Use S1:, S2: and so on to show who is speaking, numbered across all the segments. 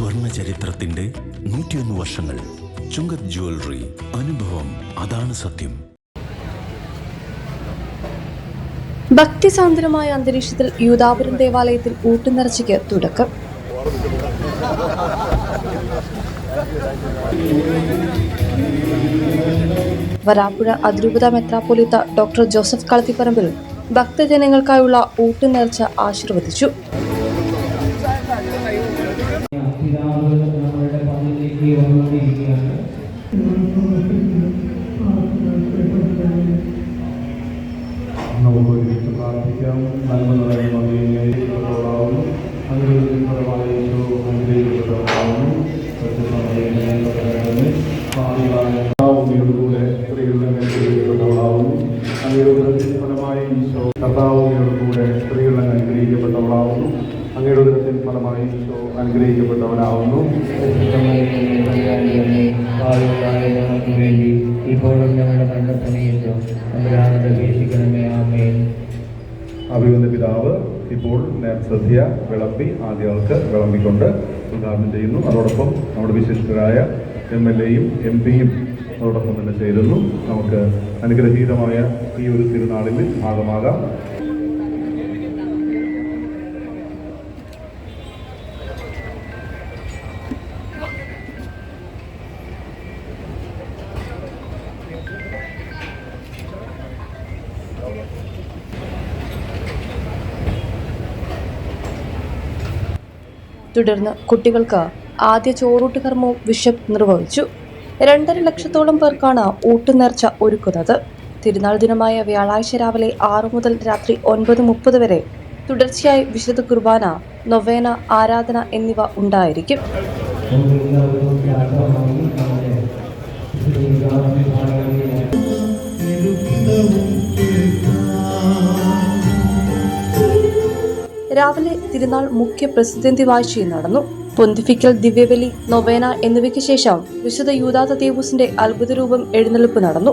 S1: ചരിത്രത്തിന്റെ നൂറ്റിയൊന്ന് വർഷങ്ങൾ. ചുങ്കത് ജ്വല്ലറി അനുഭവം അതാണ് സത്യം.
S2: ഭക്തിസാന്ദ്രമായ അന്തരീക്ഷത്തിൽ യൂതാപുരം ദേവാലയത്തിൽ ഊട്ടുനിറച്ചയ്ക്ക് തുടക്കം. വരാപ്പുഴ അതിരൂപത മെത്രാപ്പൊലിത്ത ഡോക്ടർ ജോസഫ് കളത്തിപ്പറമ്പിൽ ഭക്തജനങ്ങൾക്കായുള്ള ഊട്ടുനേർച്ച ആശീർവദിച്ചു.
S3: പള്ളിയിലേക്ക് വന്നുകൊണ്ടിരിക്കുകയാണ്
S4: നമുക്ക് ഒരുമിച്ച് പ്രാർത്ഥിക്കാം നന്മ നിറയുന്ന മറിയമേത്തോളാവുന്നു അനുഗ്രഹത്തിൻ ഫലമായ യേശു അനുഗ്രഹിക്കപ്പെട്ടവരാവുന്നു ഭാവിയുടെ സ്ത്രീകളുടെ അനുഗ്രഹിക്കപ്പെട്ടവളാവുന്നു. അനുഗ്രഹത്തിൻ ഫലമായ ഈശോ കർത്താവുമിയുടെ കൂടെ സ്ത്രീകളുടെ അനുഗ്രഹിക്കപ്പെട്ടവളാവുന്നു. അങ്ങയുടെ ഉദരത്തിൻ ഫലമായി അനുഗ്രഹിക്കപ്പെട്ടവനാവുന്നു.
S3: ഇപ്പോഴും
S4: അഭിവന്ദ പിതാവ് ഇപ്പോൾ സദ്യ വിളമ്പി ആദ്യകൾക്ക് വിളമ്പിക്കൊണ്ട് ഉദ്ഘാടനം ചെയ്യുന്നു. അതോടൊപ്പം നമ്മുടെ വിശിഷ്ടരായ എം എൽ എയും എം പിയും അതോടൊപ്പം തന്നെ ചേരുന്നു. നമുക്ക് അനുഗ്രഹീതമായ ഈ ഒരു തിരുനാളിൽ ഭാഗമാകാം.
S2: തുടർന്ന് കുട്ടികൾക്ക് ആദ്യ ചോറൂട്ട് കർമ്മവും ബിഷപ്പ് നിർവഹിച്ചു. രണ്ടര ലക്ഷത്തോളം പേർക്കാണ് ഊട്ടുനേർച്ച ഒരുക്കുന്നത്. തിരുനാൾ ദിനമായ വ്യാഴാഴ്ച രാവിലെ ആറു മുതൽ രാത്രി ഒൻപത് മുപ്പത് വരെ തുടർച്ചയായി വിശുദ്ധ കുർബാന നൊവേന ആരാധന എന്നിവ ഉണ്ടായിരിക്കും. രാവിലെ തിരുനാൾ മുഖ്യ പ്രസിദ്ധി വാഴ്ചയും നടന്നു. പൊന്തിഫിക്കൽ ദിവ്യബലി നൊവേന എന്നിവയ്ക്ക് ശേഷം വിശുദ്ധ യൂദാത ദേവൂസിന്റെ അത്ഭുത രൂപം എഴുന്നള്ളിപ്പ് നടന്നു.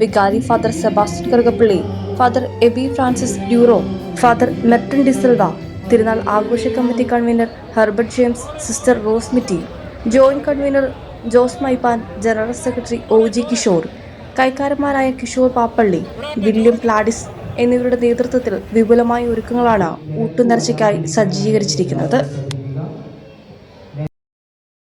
S2: വികാരി father Sebastian Karukappally father Aby Francis Duro father Merton De Silva തിരുനാൾ ആഘോഷ committee convener Herbert James sister Rose മിറ്റി joint convener Jose Maippan general secretary O G Kishore കൈക്കാരന്മാരായ Kishore Pappally William പ്ലാഡിസ് എന്നിവരുടെ നേതൃത്വത്തിൽ വിപുലമായ ഒരുക്കങ്ങളാണ് ഊട്ടുനേർച്ചയ്ക്കായി സജ്ജീകരിച്ചിരിക്കുന്നത്.